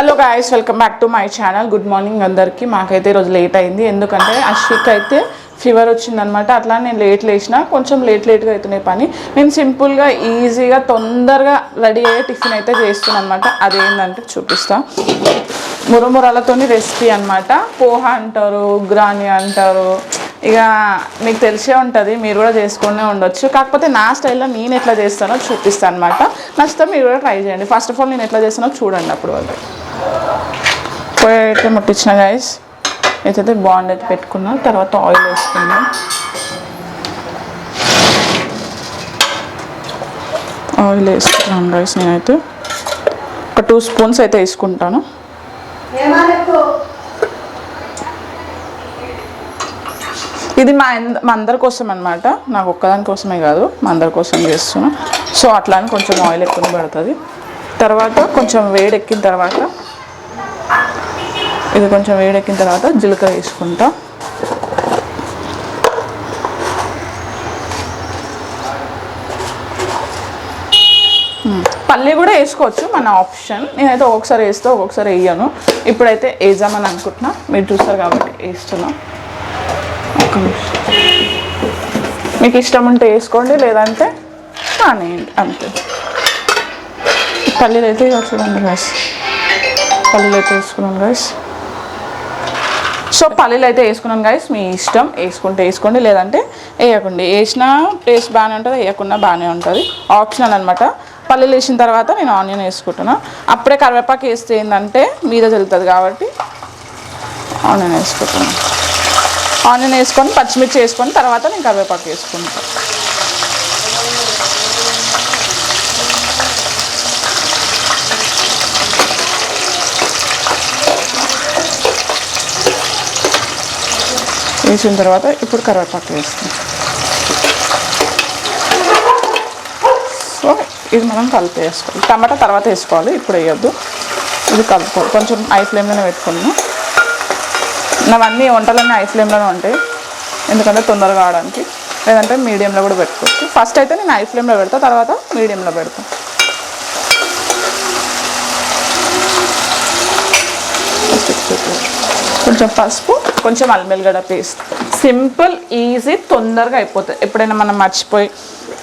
Hello guys welcome back to my channel good morning అందరికీ. మాకైతే ఈరోజు లేట్ అయింది. ఎందుకంటే అశ్విక్ అయితే ఫీవర్ వచ్చిందనమాట అట్లా నేను లేట్ లేచిన కొంచెం లేట్ లేట్గా అవుతున్నాయి పని. నేను సింపుల్గా ఈజీగా తొందరగా రెడీ అయ్యే టిఫిన్ అయితే చేస్తున్నాను అనమాట అదేంటంటే చూపిస్తా. మురమురాలతోని రెసిపీ అనమాట పోహ అంటారు ఉగ్రాని అంటారు ఇక మీకు తెలిసే ఉంటుంది మీరు కూడా చేసుకునే ఉండొచ్చు. కాకపోతే నా స్టైల్లో నేను ఎట్లా చేస్తానో చూపిస్తాను అనమాట నచ్చితే మీరు కూడా ట్రై చేయండి. ఫస్ట్ ఆఫ్ ఆల్ నేను ఎట్లా చేస్తానో చూడండి అప్పుడు వాళ్ళు. పొయ్యి అయితే ముట్టించిన గైస్ అయితే బాండ్ అయితే తర్వాత ఆయిల్ వేసుకున్నాం. ఆయిల్ వేసుకున్నాను గైస్ నేనైతే. ఒక టూ స్పూన్స్ అయితే వేసుకుంటాను. ఇది మా అంద- మా అందరి కోసం అనమాట నాకు ఒక్కదాని కోసమే కాదు మా అందరి కోసం చేస్తున్నాం. సో అట్లా అని కొంచెం ఆయిల్ ఎక్కువ పడుతుంది. తర్వాత కొంచెం వేడెక్కిన తర్వాత ఇది కొంచెం వేడెక్కిన తర్వాత జీలకర్ర వేసుకుంటా. పల్లి కూడా వేసుకోవచ్చు మన ఆప్షన్. నేనైతే ఒక్కొక్కసారి వేస్తా ఒక్కొక్కసారి వేయను. ఇప్పుడైతే వేద్దామని అనుకుంటున్నా. మీరు చూస్తారు కాబట్టి వేస్తున్నా. మీకు ఇష్టం ఉంటే వేసుకోండి లేదంటే కానివ్వండి అంతే. పల్లీలు అయితే చూడండి గాయస్ పల్లీలు అయితే వేసుకున్నాను గాయస్ సో పల్లీలు అయితే వేసుకున్నాను గాయస్ మీ ఇష్టం వేసుకుంటే వేసుకోండి లేదంటే వేయకండి. వేసినా టేస్ట్ బాగానే ఉంటుంది వేయకుండా బాగానే ఉంటుంది. ఆప్షనల్ అనమాట పల్లీలు వేసిన తర్వాత నేను ఆనియన్ వేసుకుంటున్నా. అప్పుడే కరివేపాకు వేస్తే ఏంటంటే మీద జరుగుతుంది కాబట్టి ఆనియన్ వేసుకుంటున్నాను ఆనియన్ వేసుకొని పచ్చిమిర్చి వేసుకొని తర్వాత నేను కరివేపాకు వేసుకుంటాను వేసిన తర్వాత ఇప్పుడు కరివేపాకు వేస్తాం సో ఇది మనం కలిపి వేసుకోవాలి. టమాటా తర్వాత వేసుకోవాలి ఇప్పుడు వేయొద్దు. ఇది కలుపుకోవాలి కొంచెం ఐ ఫ్లేమ్లోనే పెట్టుకున్నాను నావన్నీ వంటలన్నీ ఐ ఫ్లేమ్లోనే ఉంటాయి. ఎందుకంటే తొందరగా ఆడడానికి లేదంటే మీడియంలో కూడా పెట్టుకోవచ్చు. ఫస్ట్ అయితే నేను హై ఫ్లేమ్లో పెడతా తర్వాత మీడియంలో పెడతాను కొంచెం పసుపు కొంచెం అల్మెల్గడ్డ పేస్ట్. సింపుల్ ఈజీ తొందరగా అయిపోతుంది ఎప్పుడైనా మనం మర్చిపోయి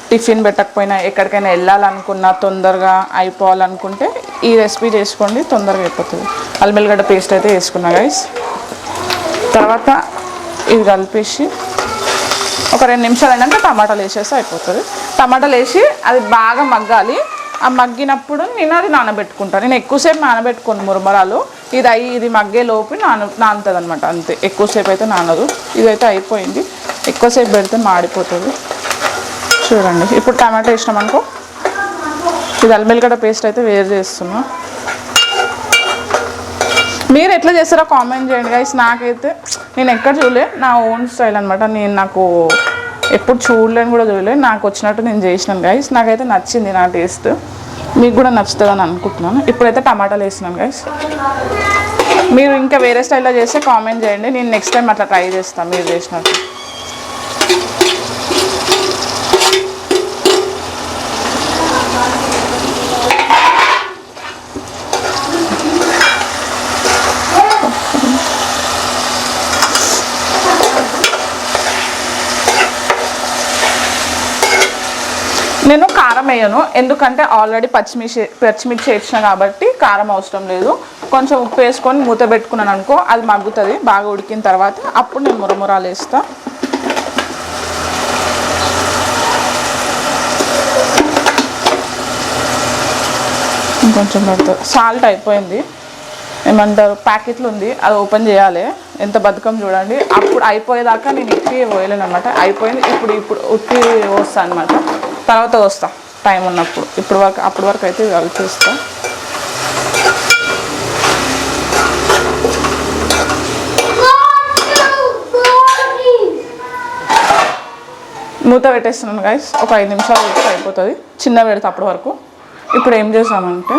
టిఫిన్ పెట్టకపోయినా ఎక్కడికైనా వెళ్ళాలనుకున్నా తొందరగా అయిపోవాలనుకుంటే ఈ రెసిపీ చేసుకోండి తొందరగా అయిపోతుంది. అల్మెల్గడ్డ పేస్ట్ అయితే వేసుకున్నా గైస్ తర్వాత ఇది కలిపేసి ఒక రెండు నిమిషాలు అయినాక టమాటాలు వేసేస్తే అయిపోతుంది. టమాటాలు వేసి అది బాగా మగ్గాలి. ఆ మగ్గినప్పుడు నేను అది నానబెట్టుకుంటాను. నేను ఎక్కువసేపు నానబెట్టుకోను మురమరాలు. ఇది అయ్యి ఇది మగ్గే లోపు నాన నానుతుంది అనమాట అంతే. ఎక్కువసేపు అయితే నానదు. ఇదైతే అయిపోయింది. ఎక్కువసేపు పెడితే మాడిపోతుంది. చూడండి. ఇప్పుడు టమాటా వేసినాం అనుకో ఇది అల్మెల్గడ్డ పేస్ట్ అయితే వేరు చేస్తున్నాను మీరు ఎట్లా చేస్తారో కామెంట్ చేయండి గైస్ నాకైతే నేను ఎక్కడ చూడలే. నా ఓన్ స్టైల్ అనమాట నేను నాకు ఎప్పుడు చూడలేని కూడా చూడలేదు నాకు వచ్చినట్టు నేను చేసినాను గైస్ నాకైతే నచ్చింది నా టేస్ట్ మీకు కూడా నచ్చుతుందని అనుకుంటున్నాను. ఇప్పుడైతే టమాటాలు వేసినాను గైస్ మీరు ఇంకా వేరే స్టైల్లో చేస్తే కామెంట్ చేయండి. నేను నెక్స్ట్ టైం అట్లా ట్రై చేస్తాను మీరు చేసినట్టు. నేను కారం వేయను. ఎందుకంటే ఆల్రెడీ పచ్చిమిర్చి పచ్చిమిర్చి వేసిన కాబట్టి కారం అవసరం లేదు. కొంచెం ఉప్పు వేసుకొని మూత పెట్టుకున్నాను అనుకో అది మగ్గుతుంది. బాగా ఉడికిన తర్వాత అప్పుడు నేను మురమురాలు వేస్తా. ఇంకొంచెం పెడతా. సాల్ట్ అయిపోయింది. ఏమంటారు? ప్యాకెట్లు ఉంది. అది ఓపెన్ చేయాలి. ఎంత బతుకం చూడండి. అప్పుడు అయిపోయేదాకా నేను ఇప్పి పోయలేను అనమాట అయిపోయింది. ఇప్పుడు ఇప్పుడు ఉత్తి వస్తాను అనమాట తర్వాత వస్తా. టైం ఉన్నప్పుడు. ఇప్పుడు వరకు అప్పటి వరకు అయితే కలిపేస్తా మూత పెట్టేస్తున్నాను గైస్ ఒక ఐదు నిమిషాలు పెడితే అయిపోతుంది. చిన్న పెడితే అప్పటి వరకు. ఇప్పుడు ఏం చేసామంటే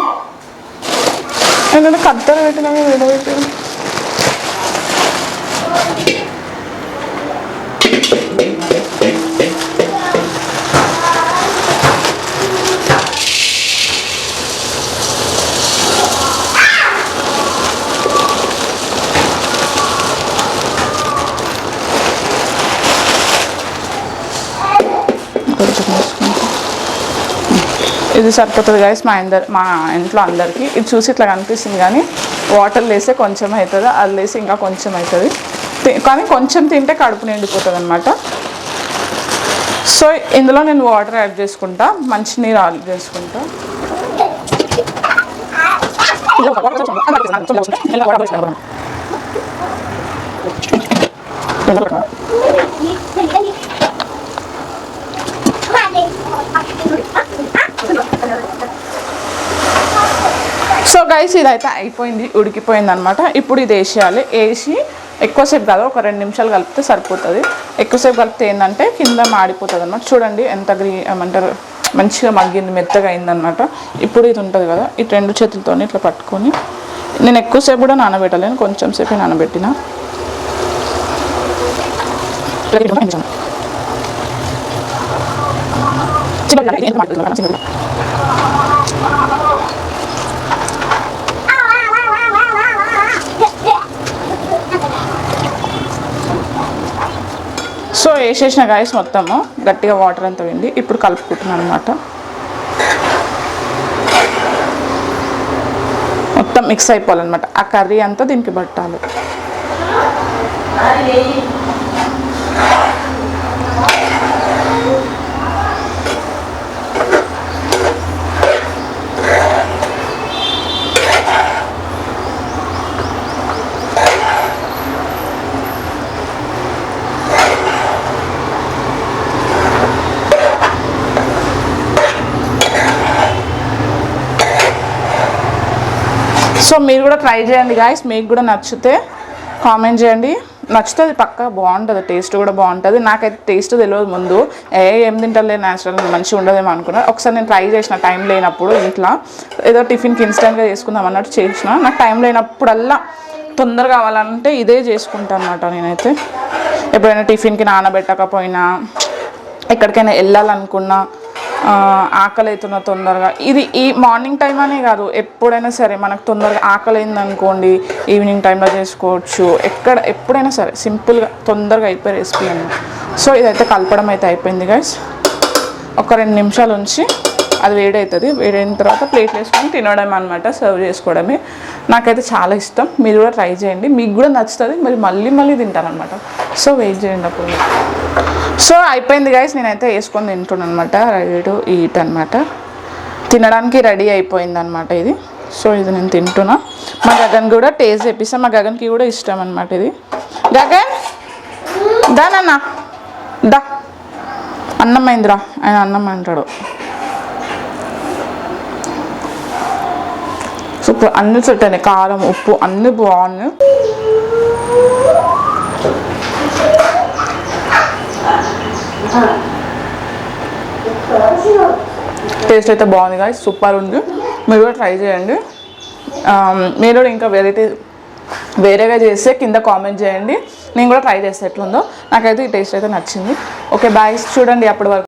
ఏంటంటే కత్తెర పెట్టినా వేడబెట్టి ఇది సరిపోతుంది గాయస్ మా అందరి మా ఇంట్లో అందరికీ. ఇది చూసి ఇట్లా కనిపిస్తుంది కానీ వాటర్ వేస్తే కొంచెం అవుతుంది అది వేసి ఇంకా కొంచెం అవుతుంది కానీ కొంచెం తింటే కడుపు నిండిపోతుంది అనమాట సో ఇందులో నేను వాటర్ యాడ్ చేసుకుంటా. మంచినీరు యాడ్ చేసుకుంటా. సో గైస్ ఇదైతే అయిపోయింది ఉడికిపోయింది అనమాట ఇప్పుడు ఇది వేసేయాలి వేసి ఎక్కువసేపు కాదు ఒక రెండు నిమిషాలు కలిపితే సరిపోతుంది ఎక్కువసేపు కలిపితే ఏంటంటే కింద మాడిపోతుంది అనమాట చూడండి ఎంత గ్రీ ఏమంటారు మంచిగా మగ్గింది మెత్తగా అయిందనమాట ఇప్పుడు ఇది ఉంటుంది కదా ఈ రెండు చేతులతో ఇట్లా పట్టుకొని నేను ఎక్కువసేపు కూడా నానబెట్టలేను కొంచెం సేపు నానబెట్టిన చిన్న వేసేసిన గాయస్ మొత్తము గట్టిగా వాటర్ అంతా పోయింది ఇప్పుడు కలుపుకుంటున్నాను అనమాట మొత్తం మిక్స్ అయిపోవాలన్నమాట. ఆ కర్రీ అంతా దీనికి పట్టాలి. మీరు కూడా ట్రై చేయండి గాయస్ మీకు కూడా నచ్చితే కామెంట్ చేయండి. నచ్చుతుంది పక్క బాగుంటుంది. టేస్ట్ కూడా బాగుంటుంది. నాకైతే టేస్ట్ తెలియదు ముందు. ఏ ఏం తింటలే న్యాచురల్ మంచిగా ఉండదేమో అనుకున్నా. ఒకసారి నేను ట్రై చేసిన టైం లేనప్పుడు ఇంట్లో. ఏదో టిఫిన్కి ఇన్స్టెంట్గా చేసుకుందాం అన్నట్టు చేసిన. నాకు టైం లేనప్పుడల్లా తొందరగా కావాలంటే ఇదే చేసుకుంటాను అనమాట నేనైతే. ఎప్పుడైనా టిఫిన్కి నానబెట్టకపోయినా ఎక్కడికైనా వెళ్ళాలనుకున్నా ఆకలి అవుతున్న తొందరగా. ఇది ఈ మార్నింగ్ టైం అనే కాదు ఎప్పుడైనా సరే మనకు తొందరగా ఆకలి అయింది అనుకోండి ఈవినింగ్ టైంలో చేసుకోవచ్చు. ఎక్కడ ఎప్పుడైనా సరే సింపుల్గా తొందరగా అయిపోయే రెసిపీ అండి సో ఇదైతే కలపడం అయితే అయిపోయింది గైస్ ఒక రెండు నిమిషాలు ఉంచి అది వేడవుతుంది వేడైన తర్వాత ప్లేట్ వేసుకొని తినడం అనమాట సర్వ్ చేసుకోవడమే. నాకైతే చాలా ఇష్టం. మీరు కూడా ట్రై చేయండి. మీకు కూడా నచ్చుతుంది. మరి మళ్ళీ మళ్ళీ తింటారనమాట సో వెయిట్ చేయండి అప్పుడు. సో అయిపోయింది గైస్ నేనైతే వేసుకొని తింటున్నాను అనమాట రెడీ టు ఈట్ అనమాట తినడానికి రెడీ అయిపోయింది అనమాట ఇది. సో ఇది నేను తింటున్నా. మా గగన్ కూడా టేస్ట్ చేపిస్తాను మా గగన్కి కూడా ఇష్టం అనమాట ఇది. గగన్! దా దా. అన్నం అయిందిరా ఆయన అన్నం అంటాడు. ఇప్పుడు అన్ని సెట్ అయినాయి. కారం ఉప్పు అన్ని బాగున్నాయి. టేస్ట్ అయితే బాగుంది కానీ సూపర్ ఉంది. మీరు కూడా ట్రై చేయండి. Um, మీరు కూడా ఇంకా వెరైటీ వేరేగా చేస్తే కింద కామెంట్ చేయండి. నేను కూడా ట్రై చేస్తే ఎట్లుందో. నాకైతే ఈ టేస్ట్ అయితే నచ్చింది. ఓకే బాయ్ చూడండి అప్పటి వరకు.